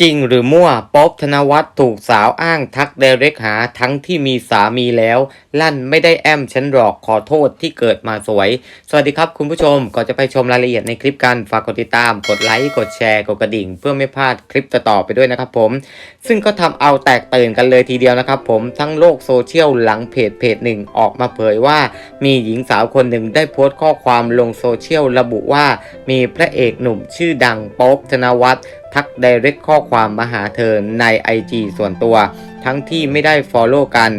จริงหรือมั่วป๊อบธนวัฒน์ถูกสาวอ้างทักเดเรกหาทั้งที่มีสามีแล้ว ลั่นไม่ได้แอมฉันหรอกขอโทษที่เกิดมาสวย สวัสดีครับคุณผู้ชมก่อนจะไปชมรายละเอียดในคลิปกัน ฝากกดติดตาม กดไลค์ กดแชร์ กดกระดิ่ง เพื่อไม่พลาดคลิปต่อๆไปด้วยนะครับผม ซึ่งก็ทำเอาแตกตื่นกันเลยทีเดียวนะครับผมทั้งโลกโซเชียลหลังเพจเพจหนึ่งออกมาเผยว่า มีหญิงสาวคนหนึ่งได้โพสต์ข้อความลงโซเชียลระบุว่า มีพระเอกหนุ่มชื่อดังป๊อบธนวัฒน์ ทักไดเรกข้อความมาหาเธอใน IG ส่วนตัว ทั้งที่ไม่ได้ฟอลโล่กัน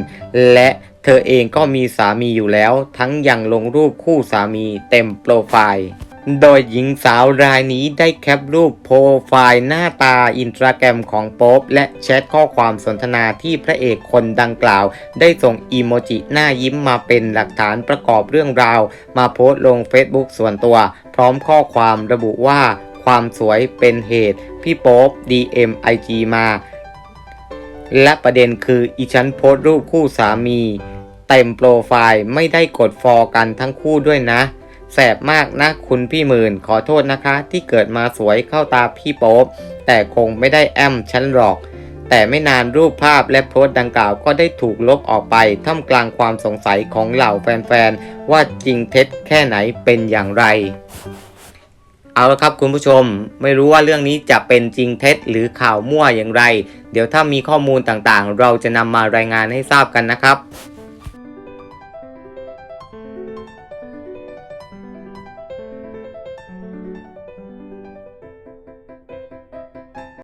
และเธอเองก็มีสามีอยู่แล้ว ทั้งยังลงรูปคู่สามีเต็มโปรไฟล์โดยหญิงสาวรายนี้ได้แคปรูปโปรไฟล์หน้าตาอินสตาแกรมของโป๊บและแชทข้อความสนทนาที่พระเอกคนดังกล่าว ได้ส่งอีโมจิหน้ายิ้มมาเป็นหลักฐานประกอบเรื่องราว มาโพสต์ลง Facebook ส่วนตัว พร้อมข้อความระบุว่า ความสวยเป็นเหตุ พี่โป๊บ DM IG มา และประเด็นคืออีฉันโพสต์รูปคู่สามี เต็มโปรไฟล์ไม่ได้กดฟอลกันทั้งคู่ด้วยนะ แสบมากนะคุณพี่หมื่นขอโทษนะคะที่เกิดมาสวยเข้าตาพี่โป๊บ แต่คงไม่ได้แอมฉันหรอกแต่ไม่นานรูปภาพและโพสต์ดังกล่าวก็ได้ถูกลบออกไป ท่ามกลางความสงสัยของเหล่าแฟนๆ ว่าจริงเท็จแค่ไหนเป็นอย่างไร เอาละครับคุณผู้ชมไม่รู้ว่าเรื่องนี้จะเป็นจริงเท็จหรือข่าวมั่วอย่างไร เดี๋ยวถ้ามีข้อมูลต่างๆ เราจะนำมารายงานให้ทราบกันนะครับ